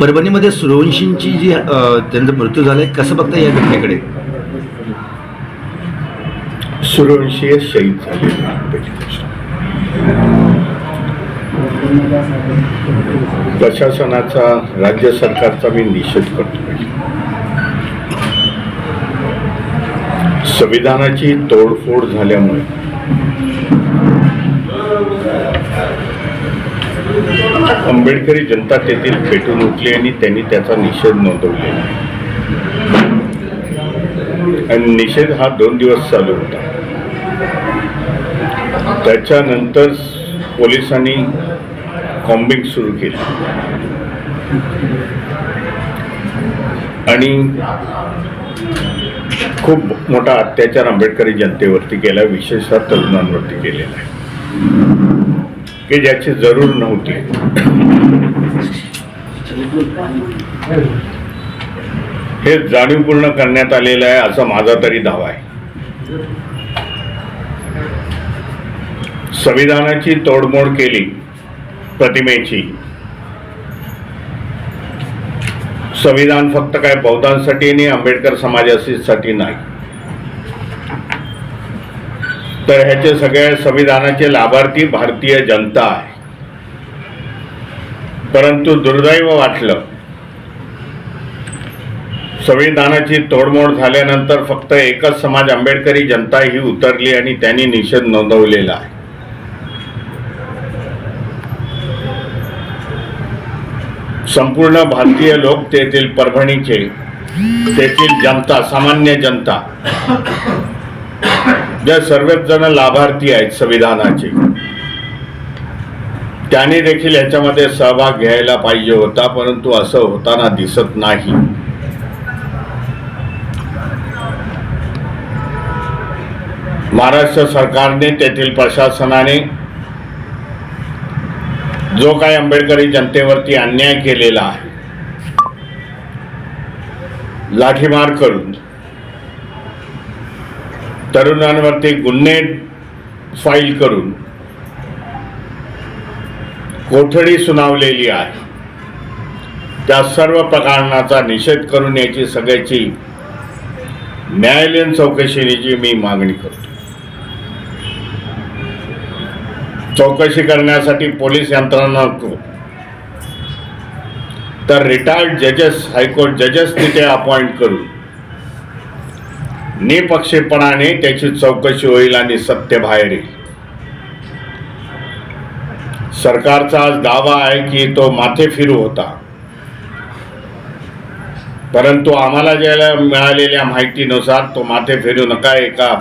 परभणीमध्ये सुरवंशींची जी त्यांचा मृत्यू झाला आहे कसं बघता या घटनेकडे? सुरवंशी शहीद झाले. प्रशासनाचा राज्य सरकारचा मी निषेध करतो. संविधानाची तोडफोड झाल्यामुळे आंबेडकरी जनता तेथील पेटून उठली आणि त्यांनी त्याचा निषेध नोंदवलेला आणि निषेध हा दोन दिवस चालू होता. त्याच्यानंतर पोलिसांनी कॉम्बिंग सुरू केली. आणि खूप मोठा अत्याचार आंबेडकरी जनतेवरती केला विशेषतः तरुणांवरती केलेला आहे. की ज्याची जरूर नव्हती. हे जाणीवपूर्ण करण्यात आलेलं आहे असा माझा तरी दावा आहे. संविधानाची तोडमोड केली प्रतिमेची. संविधान फक्त काय बौद्धांसाठी आणि आंबेडकर समाजासाठी नाही. तर ह्याचे सगळ्या संविधानाचे लाभार्थी भारतीय जनता आहे. परंतु दुर्दैव वाटलं संविधानाची तोडमोड झाल्यानंतर फक्त एकच समाज आंबेडकरी जनता ही उतरली आणि त्यांनी निषेध नोंदवलेला आहे. संपूर्ण भारतीय लोक तेथील परभणीचे तेथील जनता सामान्य जनता ज्या सर्वच जण लाभार्थी आहेत संविधानाचे. त्यांनी देखील याच्यामध्ये सहभाग घ्यायला पाहिजे होता परंतु असं होताना दिसत नाही. महाराष्ट्र सरकारने तेथील प्रशासनाने जो काही आंबेडकरी जनतेवरती अन्याय केलेला आहे लाठीमार करून तरुणांवरती गुन्हे फाईल करून कोठडी सुनावलेली आहे. त्या सर्व प्रकरणाचा निषेध करून याची सगळ्याची न्यायालयीन चौकशीची मी मागणी करतो. चौकशी करण्यासाठी पोलीस यंत्रणा नको. तर रिटायर्ड जजेस हायकोर्ट जजेस तिथे अपॉइंट करून निपक्षेपणाने त्याची चौकशी होईल आणि सत्य बाहेर येईल. सरकारचा आज दावा आहे की तो माथे फिरू होता. परंतु आम्हाला ज्याला मिळालेल्या माहितीनुसार तो माथे फिरू नका एका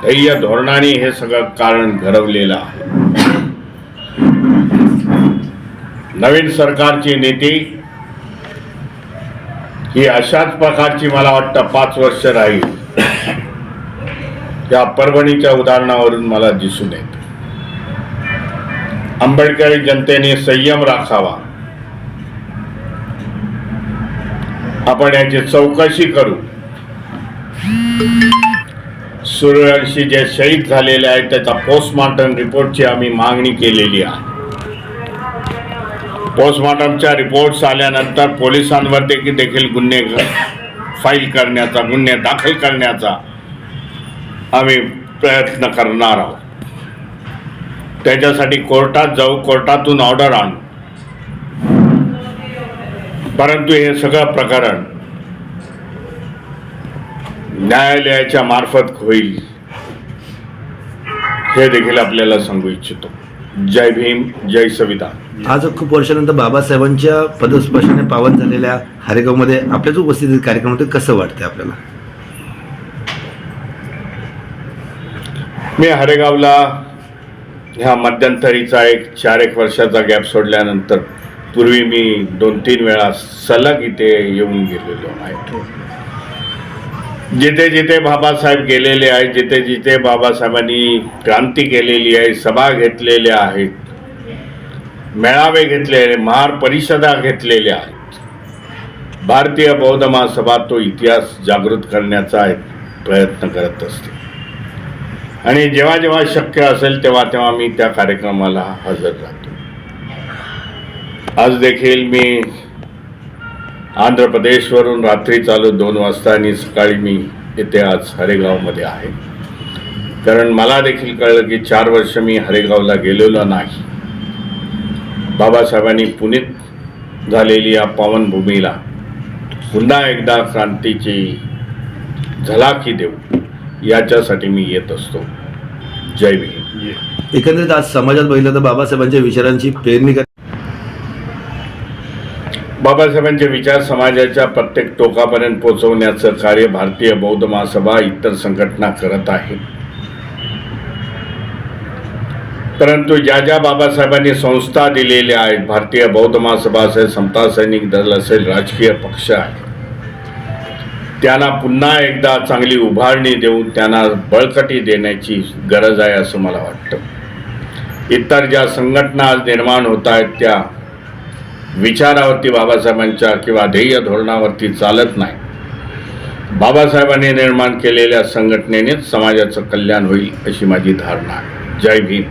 ध्येय धोरणाने हे सगळं कारण घडवलेलं आहे. नवीन सरकारची नीती ही अशाच प्रकारची मला वाटतं पाच वर्ष राहील. या परभणीच्या उदाहरणावरून मला दिसून येत. आंबेडकरी जनतेने संयम राखावा. आपण याची चौकशी करू. सूर्यवंशी जे शहीद झालेले आहेत त्याचा पोस्टमॉर्टम रिपोर्टची आम्ही मागणी केलेली आहे. पोस्टमॉर्टमच्या रिपोर्ट्स आल्यानंतर पोलिसांवर देखील देखील गुन्हे फाईल करण्याचा गुन्हे दाखल करण्याचा आम्ही प्रयत्न करणार आहोत. त्याच्यासाठी कोर्टात जाऊ कोर्टातून ऑर्डर आणू. परंतु हे सगळं प्रकरण न्यायालयाच्या मार्फत होईल हे देखील आपल्याला सांगू इच्छितो. जय भीम जय संविधान आज खूप वर्षानंतर बाबासाहेबांच्या पदस्पर्शाने पावन झालेल्या हरेगावमध्ये आपल्याच उपस्थितीत कार्यक्रम होते कसं वाटतं आपल्याला? मी हरेगावला ह्या मध्यंतरीचा एक चार एक वर्षाचा गॅप सोडल्यानंतर पूर्वी मी दोन तीन वेळा सलग इथे येऊन गेलेलो आहे. जिथे जिथे बाबासाहेब गेलेले आहेत जिथे जिथे बाबासाहेबांनी क्रांती केलेली आहे सभा घेतलेल्या आहेत मेळावे घेतलेले महार परिषदा घेतलेल्या आहेत. भारतीय बौद्ध महासभा तो इतिहास जागृत करण्याचा एक प्रयत्न करत असते. आणि जेव्हा जेव्हा शक्य असेल तेव्हा तेव्हा मी त्या कार्यक्रमाला हजर राहतो. आज देखील मी आंध्र प्रदेशवरून रात्री चालू दोन वाजता आणि सकाळी मी इथे आज हरेगावमध्ये आहे. कारण मला देखील कळलं की चार वर्ष मी हरेगावला गेलेलो नाही. बाबासाहेबांनी पुनीत झालेली या पावनभूमीला पुन्हा एकदा क्रांतीची झलाकी देऊ याच्यासाठी मी येत असतो. जय भीम. एकंदरीत आज समाजात बघितलं तर बाबासाहेबांच्या विचारांची पेरणी कर बाबासाहेबांचे विचार समाजाच्या प्रत्येक टोकापर्यंत पोहोचवण्याचं कार्य भारतीय बौद्ध महासभा इतर संघटना करत आहे परंतु ज्या ज्या बाबासाहेबांनी संस्था दिलेल्या आहेत भारतीय बौद्ध महासभा असेल समता सैनिक दल असेल राजकीय पक्ष आहे त्यांना पुन्हा एकदा चांगली उभारणी देऊन त्यांना बळकटी देण्याची गरज आहे असं मला वाटतं. इतर ज्या संघटना आज निर्माण होत आहेत त्या विचारावरती बाबासाहेबांच्या किंवा ध्येय धोरणावरती चालत नाही. बाबासाहेबांनी निर्माण केलेल्या संघटनेनेच समाजाचं कल्याण होईल अशी माझी धारणा आहे. जय भीम.